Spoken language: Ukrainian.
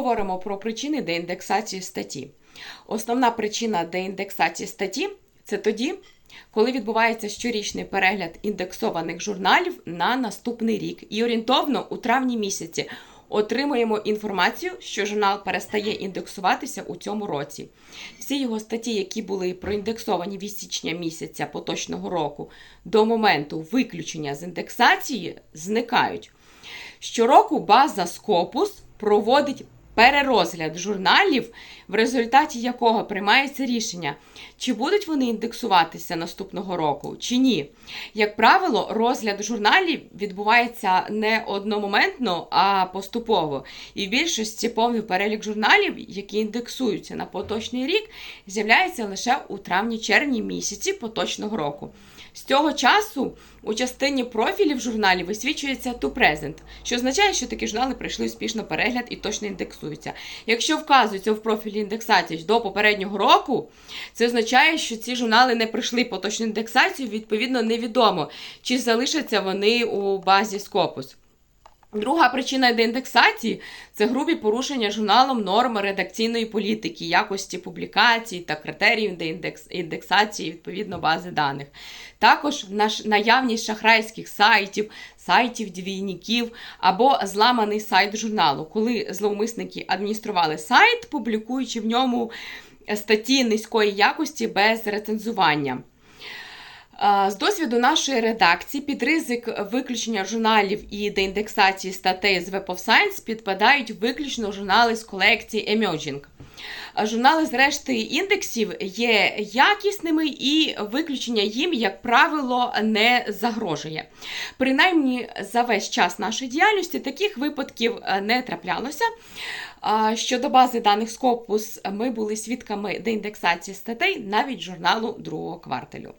Говоримо про причини деіндексації статті. Основна причина деіндексації статті це тоді, коли відбувається щорічний перегляд індексованих журналів на наступний рік. І орієнтовно у травні місяці отримуємо інформацію, що журнал перестає індексуватися у цьому році. Всі його статті, які були проіндексовані від січня місяця поточного року до моменту виключення з індексації, зникають. Щороку база Scopus проводить перерозгляд журналів, в результаті якого приймається рішення, чи будуть вони індексуватися наступного року, чи ні. Як правило, розгляд журналів відбувається не одномоментно, а поступово. І в більшості повний перелік журналів, які індексуються на поточний рік, з'являється лише у травні-червні місяці поточного року. З цього часу у частині профілів журналів висвічується to present, що означає, що такі журнали пройшли успішно перегляд і точно індексуються. Якщо вказується в профілі індексації до попереднього року, це означає, що ці журнали не пройшли поточну індексацію, відповідно, невідомо, чи залишаться вони у базі Scopus. Друга причина деіндексації це грубі порушення журналом норм редакційної політики, якості публікацій та критеріїв індексації відповідно бази даних. Також наявність шахрайських сайтів, сайтів двійників або зламаний сайт журналу, коли зловмисники адміністрували сайт, публікуючи в ньому статті низької якості без рецензування. З досвіду нашої редакції під ризик виключення журналів і деіндексації статей з Web of Science підпадають виключно журнали з колекції Emerging. Журнали з решти індексів є якісними і виключення їм, як правило, не загрожує. Принаймні, за весь час нашої діяльності таких випадків не траплялося. Щодо бази даних Scopus, ми були свідками деіндексації статей навіть журналу другого кварталю.